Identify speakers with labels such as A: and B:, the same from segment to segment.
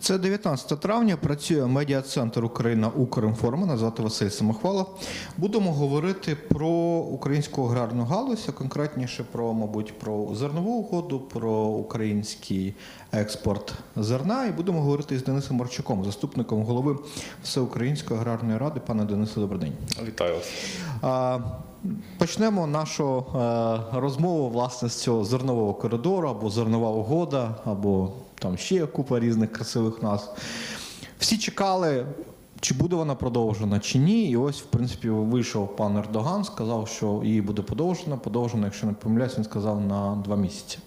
A: Це 19 травня. Працює медіа-центр Україна Укрінформ. Мене звати Василь Самохвала. Будемо говорити про українську аграрну галузь, а конкретніше про, мабуть, про зернову угоду, про український експорт зерна. І будемо говорити із Денисом Марчуком, заступником голови Всеукраїнської аграрної ради. Пане Денисе, добрий день.
B: Вітаю вас.
A: Почнемо нашу е, розмову власне з цього зернового коридору або зернова угода, або там ще є купа різних красивих назв. Всі чекали, чи буде вона продовжена, чи ні. І ось, в принципі, вийшов пан Ердоган, сказав, що її буде подовжена. Подовжена, якщо не помиляюсь, він сказав на два місяці.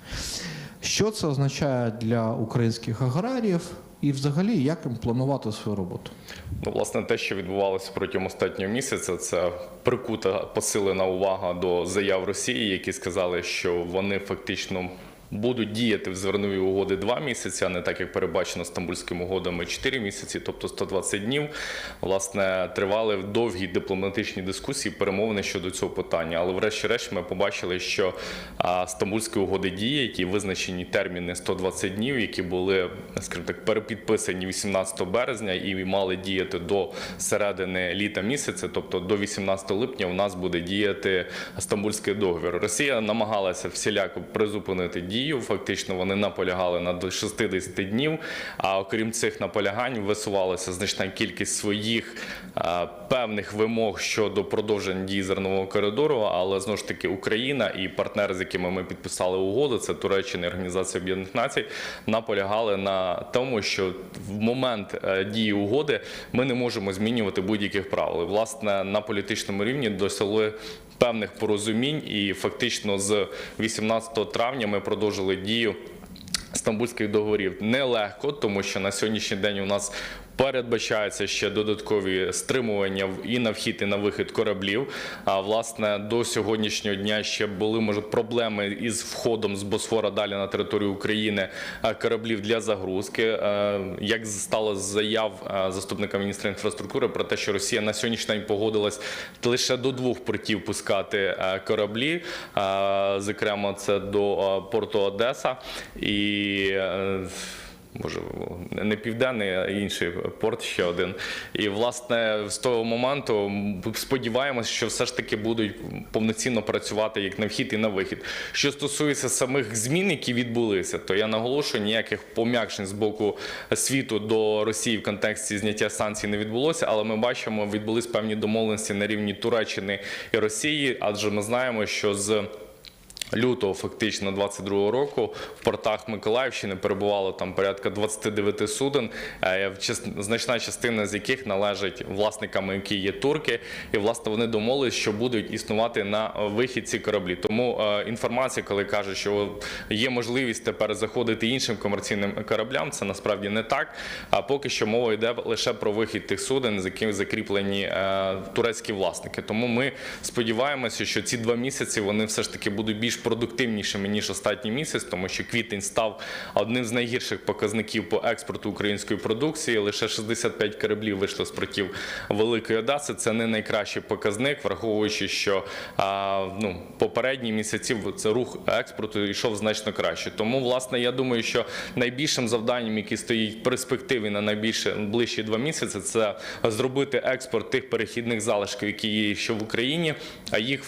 A: Що це означає для українських аграріїв і взагалі як їм планувати свою роботу?
B: Ну, власне, те, що відбувалося протягом останнього місяця, це прикута посилена увага до заяв Росії, які сказали, що вони фактично. Будуть діяти в зернові угоди два місяці, а не так як передбачено стамбульськими угодами 4 місяці, тобто 120 днів. Власне, тривали довгі дипломатичні дискусії, перемовини щодо цього питання. Але, врешті-решт, ми побачили, що стамбульські угоди дії, які визначені терміни 120 днів, які були, скажімо так, перепідписані 18 березня і мали діяти до середини літа місяця, тобто до 18 липня, у нас буде діяти стамбульський договір. Росія намагалася всіляко призупинити дію. Фактично, вони наполягали на до 60 днів. А окрім цих наполягань, висувалася значна кількість своїх а, певних вимог щодо продовження дії зернового коридору. Але знову ж таки Україна і партнери, з якими ми підписали угоду, це Туреччина і Організація Об'єднаних Націй, наполягали на тому, що в момент е, дії угоди ми не можемо змінювати будь-яких правил. Власне, на політичному рівні досягли певних порозумінь, і фактично з 18 травня ми продовжили дію. Стамбульських договорів нелегко, тому що на сьогоднішній день у нас передбачаються ще додаткові стримування і на вхід, і на вихід кораблів. А власне до сьогоднішнього дня ще були може проблеми із входом з Босфора далі на територію України е, кораблів для загрузки. Е, Як стало заяв е, заступника міністра інфраструктури про те, що Росія на сьогоднішній день погодилась лише до двох портів пускати е, кораблі, е, зокрема це до е, порту Одеса і. Може, не південний, а інший порт ще один. І власне з того моменту м, сподіваємось, що все ж таки будуть повноцінно працювати як на вхід і на вихід. Що стосується самих змін, які відбулися, то я наголошую, ніяких пом'якшень з боку світу до Росії в контексті зняття санкцій не відбулося, але ми бачимо, відбулись певні домовленості на рівні Туреччини і Росії, адже ми знаємо, що з лютого, фактично 22 року, в портах Миколаївщини перебувало там порядка 29 суден, е, значна частина з яких належить власникам, які є турки, і власне вони домовились, що будуть існувати на вихід ці кораблі. Тому е, інформація, коли кажуть, що є можливість тепер заходити іншим комерційним кораблям, це насправді не так. А поки що мова йде лише про вихід тих суден, з якими закріплені е, турецькі власники. Тому ми сподіваємося, що ці два місяці вони все ж таки будуть більш продуктивнішими ніж останній місяць, тому що квітень став одним з найгірших показників по експорту української продукції. Лише 65 кораблів вийшли з портів Великої Одеси. Це не найкращий показник, враховуючи, що ну, попередні місяці це рух експорту йшов значно краще. Тому, власне, я думаю, що найбільшим завданням, яке стоїть в перспективі на найбільше ближчі два місяці, це зробити експорт тих перехідних залишків, які є ще в Україні, а їх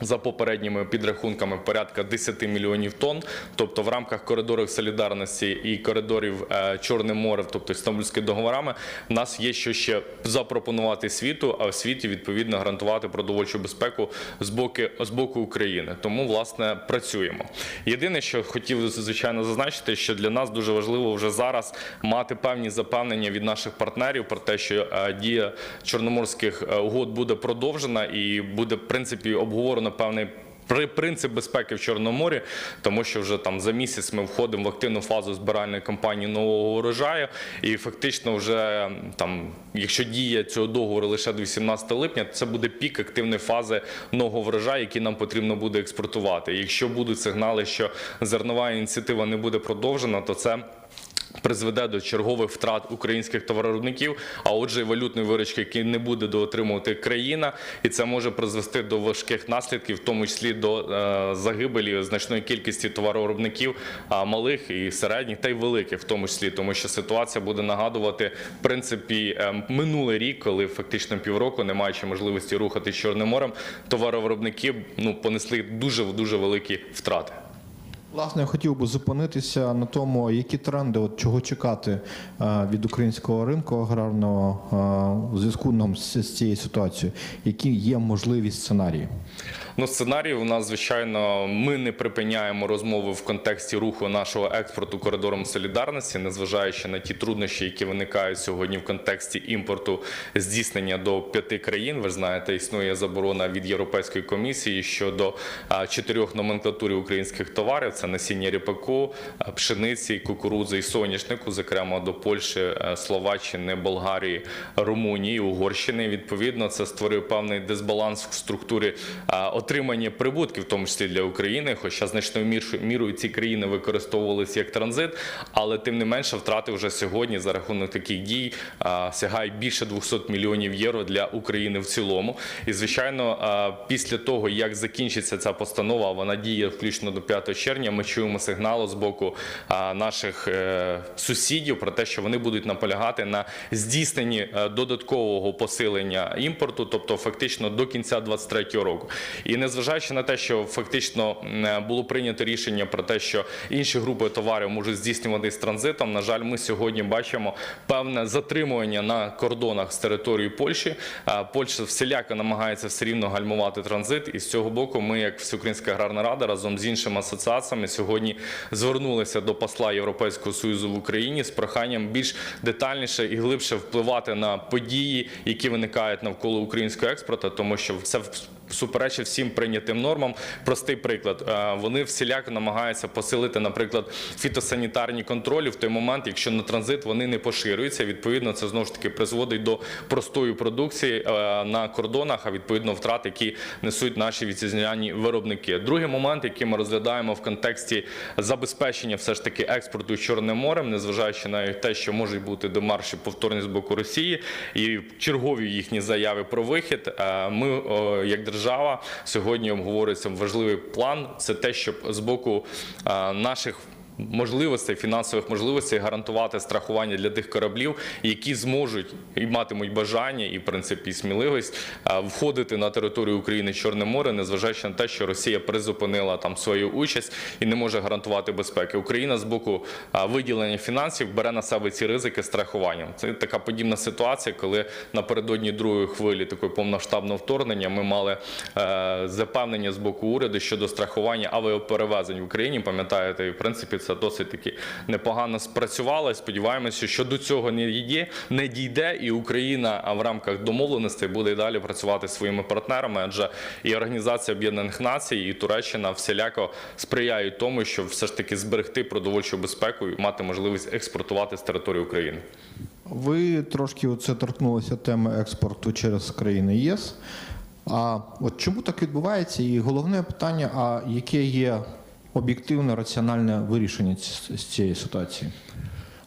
B: за попередніми підрахунками порядка 10 мільйонів тонн. Тобто, в рамках коридорів солідарності і коридорів е, Чорне море, тобто Стамбульськими договорами, в нас є що ще запропонувати світу, а в світі відповідно гарантувати продовольчу безпеку з боку з боку України. Тому власне працюємо. Єдине, що хотів звичайно зазначити, що для нас дуже важливо вже зараз мати певні запевнення від наших партнерів про те, що е, дія чорноморських е, угод буде продовжена і буде в принципі обговорено певний. Принцип безпеки в Чорному морі, тому що вже там за місяць ми входимо в активну фазу збиральної кампанії нового урожаю, і фактично, вже там, якщо діє цього договору лише до 18 липня, то це буде пік активної фази нового врожаю, який нам потрібно буде експортувати. Якщо будуть сигнали, що зернова ініціатива не буде продовжена, то це призведе до чергових втрат українських товаровиробників, а отже, і валютної виручки, які не буде доотримувати країна, і це може призвести до важких наслідків, в тому числі до е, загибелі значної кількості товаровиробників малих і середніх, та й великих, в тому числі, тому що ситуація буде нагадувати в принципі е, минулий рік, коли фактично півроку, не маючи можливості рухати Чорним морем, товаровиробники ну понесли дуже дуже великі втрати.
A: Власне, я хотів би зупинитися на тому, які тренди, от чого чекати е, від українського ринку аграрного в зв'язку з цією ситуацією, які є можливі сценарії.
B: Ну, сценарій у нас, звичайно, ми не припиняємо розмови в контексті руху нашого експорту коридором солідарності, незважаючи на ті труднощі, які виникають сьогодні в контексті імпорту здійснення до п'яти країн. Ви знаєте, існує заборона від Європейської комісії щодо чотирьох номенклатур українських товарів: це насіння ріпаку, пшениці, кукурудзи і соняшнику, зокрема до Польщі, Словаччини, Болгарії, Румунії, Угорщини. Відповідно, це створює певний дисбаланс в структурі отримання прибутків, в тому числі для України, хоча значною мірою ці країни використовувалися як транзит, але тим не менше втрати вже сьогодні за рахунок таких дій сягають більше 200 мільйонів євро для України в цілому. І звичайно, після того як закінчиться ця постанова, вона діє включно до 5 червня. Ми чуємо сигнали з боку наших е, сусідів про те, що вони будуть наполягати на здійсненні е, додаткового посилення імпорту, тобто фактично до кінця 2023 року. І незважаючи на те, що фактично е, було прийнято рішення про те, що інші групи товарів можуть здійснюватись транзитом, на жаль, ми сьогодні бачимо певне затримування на кордонах з території Польщі. Польща всіляко намагається все рівно гальмувати транзит. І з цього боку, ми, як Всеукраїнська аграрна рада, разом з іншими асоціаціями, сьогодні звернулися до посла Європейського союзу в Україні з проханням більш детальніше і глибше впливати на події, які виникають навколо українського експорту, тому що це суперечить всім прийнятим нормам. Простий приклад. Е, Вони всіляко намагаються посилити, наприклад, фітосанітарні контролі в той момент, якщо на транзит вони не поширюються. Відповідно, це знову ж таки призводить до простої продукції е, на кордонах, а відповідно втрат, які несуть наші вітчизняні виробники. Другий момент, який ми розглядаємо в контексті забезпечення все ж таки експорту Чорним морем, незважаючи на те, що можуть бути демарші повторні з боку Росії і чергові їхні заяви про вихід. е, Ми, як держава, сьогодні обговорюється важливий план. Це те, щоб з боку е, наших можливостей, фінансових можливостей гарантувати страхування для тих кораблів, які зможуть і матимуть бажання, і в принципі сміливість е, входити на територію України Чорне море, незважаючи на те, що Росія призупинила там свою участь і не може гарантувати безпеки. Україна з боку е, виділення фінансів бере на себе ці ризики страхуванням. Це така подібна ситуація, коли напередодні другої хвилі такої повномасштабного вторгнення ми мали е, запевнення з боку уряду щодо страхування авіаперевезень в Україні. Пам'ятаєте, і в принципі це досить таки непогано спрацювало. Сподіваємося, що до цього не дійде, не дійде, і Україна в рамках домовленостей буде і далі працювати своїми партнерами, адже і Організація Об'єднаних Націй, і Туреччина всіляко сприяють тому, щоб все ж таки зберегти продовольчу безпеку і мати можливість експортувати з території України.
A: Ви трошки оце торкнулися теми експорту через країни ЄС. А от чому так відбувається? І головне питання: а яке є об'єктивне раціональне вирішення з цієї ситуації?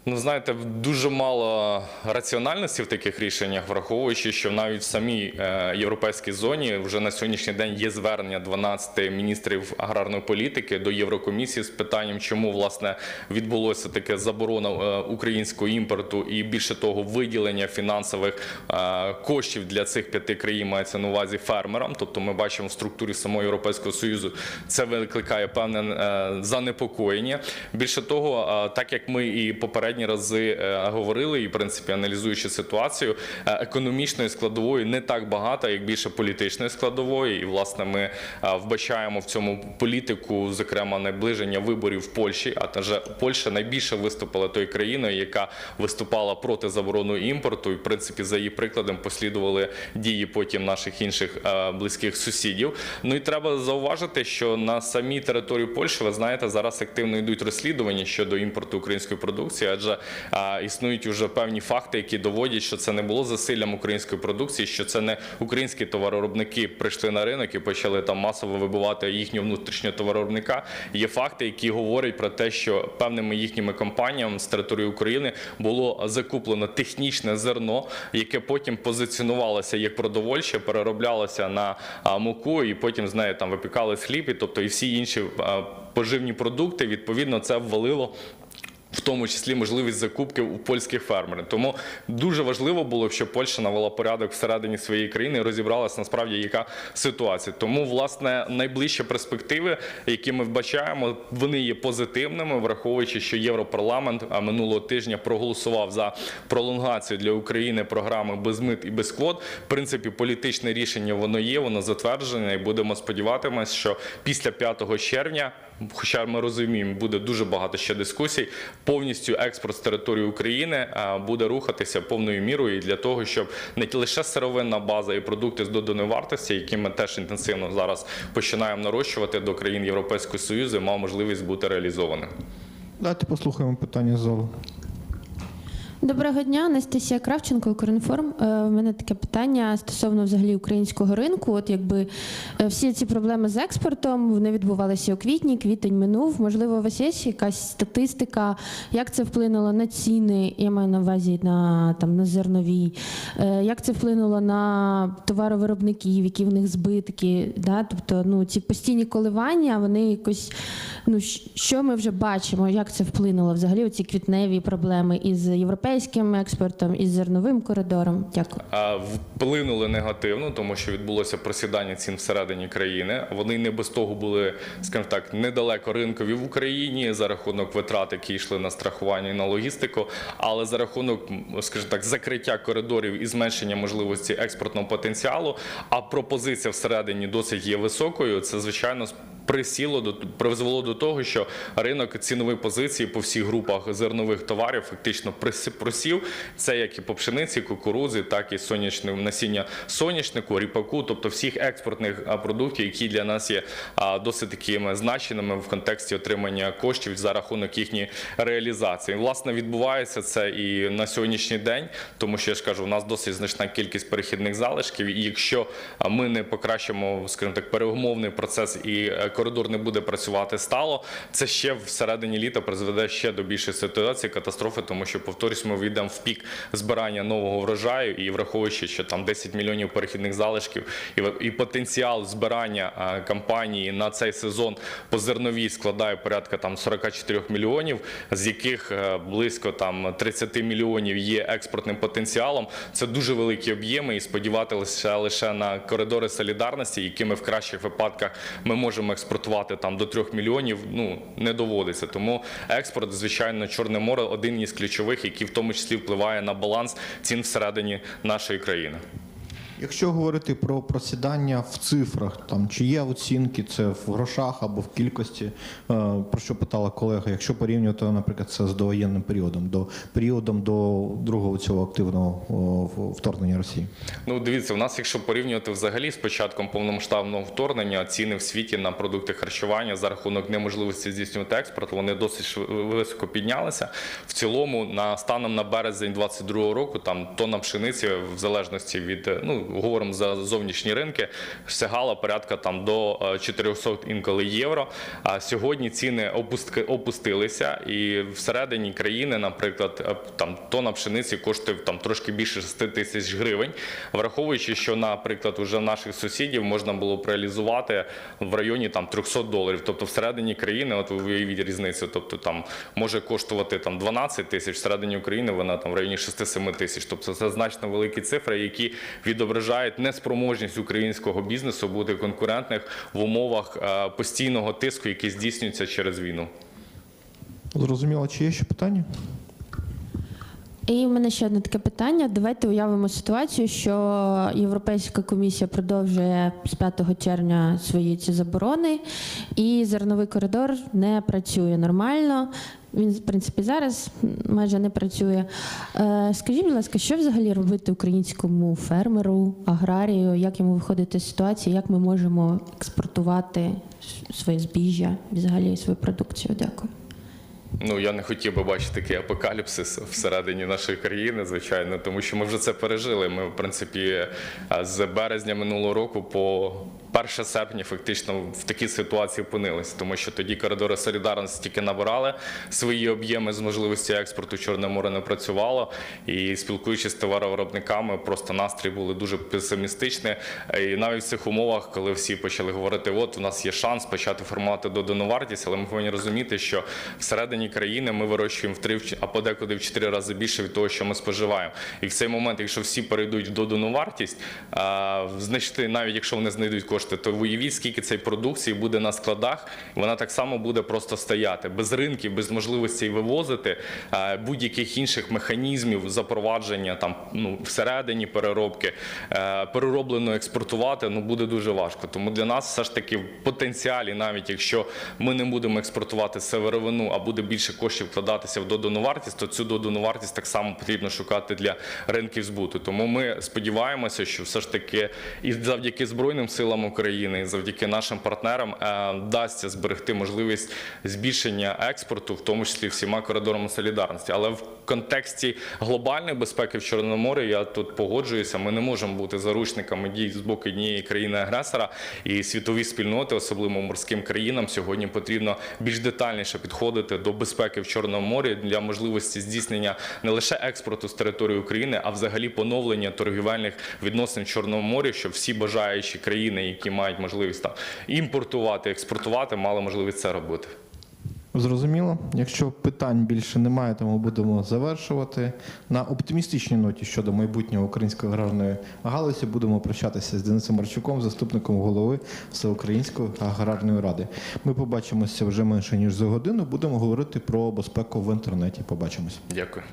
B: Ну, знаєте, дуже мало раціональності в таких рішеннях, враховуючи, що навіть в самій е, європейській зоні вже на сьогоднішній день є звернення 12 міністрів аграрної політики до Єврокомісії з питанням, чому власне відбулося таке заборона е, українського імпорту і більше того, виділення фінансових е, коштів для цих п'яти країн мається на увазі фермерам. Тобто, ми бачимо в структурі самого Європейського союзу це викликає певне занепокоєння. Більше того, так як ми і попередні рази е, говорили, і в принципі аналізуючи ситуацію, е, економічної складової не так багато, як більше політичної складової. І власне ми е, вбачаємо в цьому політику, зокрема наближення виборів в Польщі. А теж Польща найбільше виступила тою країною, яка виступала проти заборони імпорту. І в принципі за її прикладом послідували дії потім наших інших близьких сусідів. Ну і треба зауважити, що на самій території Польщі, ви знаєте, зараз активно йдуть розслідування щодо імпорту української продукції, адже існують уже певні факти, які доводять, що це не було засиллям української продукції, що це не українські товаровиробники прийшли на ринок і почали там масово вибивати їхнього внутрішнього товаровиробника. Є факти, які говорять про те, що певними їхніми компаніями з території України було закуплено технічне зерно, яке потім позиціонувалося як продовольче, перероблялося на муку, і потім з нею там випікали хліб, тобто і всі інші поживні продукти. Відповідно, це ввалило. В тому числі можливість закупки у польських фермерів. Тому дуже важливо було, щоб Польща навела порядок всередині своєї країни і розібралася насправді, яка ситуація. Тому, власне, найближчі перспективи, які ми вбачаємо, вони є позитивними, враховуючи, що Європарламент минулого тижня проголосував за пролонгацію для України програми без мит і без квот. В принципі, політичне рішення воно є, воно затверджене, і будемо сподіватимось, що після 5 червня. Хоча ми розуміємо, буде дуже багато ще дискусій. Повністю експорт з території України буде рухатися повною мірою для того, щоб не лише сировинна база і продукти з доданої вартості, які ми теж інтенсивно зараз починаємо нарощувати до країн Європейського Союзу, мав можливість бути реалізованим.
A: Давайте послухаємо питання з залу.
C: Доброго дня, Анастасія Кравченко, Укрінформ. Е, У мене таке питання стосовно взагалі українського ринку. От якби е, всі ці проблеми з експортом вони відбувалися у квітні, квітень минув. Можливо, у вас є якась статистика, як це вплинуло на ціни? Я маю на увазі на там на зернові, Е, як це вплинуло на товаровиробників, які в них збитки? Да? Тобто, ну ці постійні коливання, вони якось ну що ми вже бачимо, як це вплинуло взагалі? Оці квітневі проблеми із європейським експортом, із зерновим коридором. Дякую.
B: Вплинули негативно, тому що відбулося просідання цін всередині країни. Вони не без того були, скажімо так, недалеко ринкові в Україні за рахунок витрат, які йшли на страхування і на логістику, але за рахунок, скажімо так, закриття коридорів і зменшення можливості експортного потенціалу. А пропозиція всередині досить є високою. Це звичайно присіло до призвело до того, що ринок цінової позиції по всіх групах зернових товарів фактично просів. Це як і по пшениці, кукурудзі, так і сонячним насіння соняшнику, ріпаку, тобто всіх експортних продуктів, які для нас є досить такими значеними в контексті отримання коштів за рахунок їхньої реалізації. Власне, відбувається це і на сьогоднішній день, тому що я ж кажу, у нас досить значна кількість перехідних залишків. І якщо ми не покращимо, скажімо так, переумовний процес і е, коридор не буде працювати стало, це ще всередині літа призведе ще до більшої ситуації катастрофи, тому що повторюсь, ми війдемо в пік збирання нового врожаю, і враховуючи, що там 10 мільйонів перехідних залишків, і, і потенціал збирання компанії на цей сезон по зерновій складає порядка там 44 мільйонів, з яких е, близько там 30 мільйонів є експортним потенціалом. Це дуже великі об'єми, і сподіватися лише на коридори солідарності, якими в кращих випадках ми можемо експортувати там до 3 мільйонів. Ну не доводиться. Тому експорт, звичайно, Чорне море один із ключових, який в тому числі впливає на баланс цін всередині нашої країни.
A: Якщо говорити про просідання в цифрах, там чи є оцінки, це в грошах або в кількості, е, про що питала колега, якщо порівнювати, наприклад, це з довоєнним періодом, до періодом до другого цього активного вторгнення Росії.
B: Ну, дивіться, у нас, якщо порівнювати взагалі з початком повномасштабного вторгнення, ціни в світі на продукти харчування за рахунок неможливості здійснювати експорт, вони досить високо піднялися. В цілому, на станом на березень 22 року, там тонна пшениці, в залежності від е, ну говоримо за зовнішні ринки, сягала порядка там до е, 400 інколи євро. А сьогодні ціни опустки опустилися, і всередині країни, наприклад, е, там тонна пшениці коштує там трошки більше 6 тисяч гривень, враховуючи, що, наприклад, уже наших сусідів можна було реалізувати в районі там 300 доларів. Тобто всередині країни, от ви уявіть різницю, тобто там може коштувати там 12 тисяч, всередині України вона там в районі 6-7 тисяч. Тобто це значно великі цифри, які відображають неспроможність українського бізнесу бути конкурентних в умовах е, постійного тиску, який здійснюється через війну.
A: Зрозуміло, чи є ще питання?
C: І в мене ще одне таке питання. Давайте уявимо ситуацію, що Європейська комісія продовжує з 5 червня свої ці заборони, і зерновий коридор не працює нормально. Він, в принципі, зараз майже не працює. Е, Скажіть, будь ласка, що взагалі робити українському фермеру, аграрію? Як йому виходити з ситуації? Як ми можемо експортувати своє збіжжя, взагалі свою продукцію? Дякую.
B: Ну я не хотів би бачити такий апокаліпсис всередині нашої країни, звичайно, тому що ми вже це пережили. Ми, в принципі, е, з березня минулого року по 1 серпня фактично в такій ситуації опинилися, тому що тоді коридори солідарності тільки набирали свої об'єми з можливості експорту. Чорне море не працювало. І спілкуючись з товаровиробниками, просто настрій були дуже песимістичні. І навіть в цих умовах, коли всі почали говорити, от у нас є шанс почати формувати додану вартість, але ми повинні розуміти, що всередині країни ми вирощуємо в три а подекуди в чотири рази більше від того, що ми споживаємо. І в цей момент, якщо всі перейдуть в додану вартість, а, знайшти, навіть якщо вони знайдуть кошти, то уявіть, скільки цієї продукції буде на складах, вона так само буде просто стояти без ринків, без можливості вивозити будь-яких інших механізмів запровадження там ну всередині переробки, е, перероблено експортувати ну буде дуже важко. Тому для нас все ж таки в потенціалі, навіть якщо ми не будемо експортувати северовину, а буде більше коштів вкладатися в додану вартість, то цю додану вартість так само потрібно шукати для ринків збуту. Тому ми сподіваємося, що все ж таки і завдяки Збройним силам України, завдяки нашим партнерам е, вдасться зберегти можливість збільшення експорту, в тому числі всіма коридорами солідарності. Але в контексті глобальної безпеки в Чорному морі я тут погоджуюся. Ми не можемо бути заручниками дій з боку однієї країни-агресора і світові спільноти, особливо морським країнам, сьогодні потрібно більш детальніше підходити до безпеки в Чорному морі для можливості здійснення не лише експорту з території України, а взагалі поновлення торгівельних відносин в Чорному морі, щоб всі бажаючі країни, які мають можливість там імпортувати, експортувати, мали можливість це робити.
A: Зрозуміло. Якщо питань більше немає, то ми будемо завершувати. На оптимістичній ноті щодо майбутнього української аграрної галузі будемо прощатися з Денисом Марчуком, заступником голови Всеукраїнської аграрної ради. Ми побачимося вже менше ніж за годину. Будемо говорити про безпеку в інтернеті. Побачимось.
B: Дякую.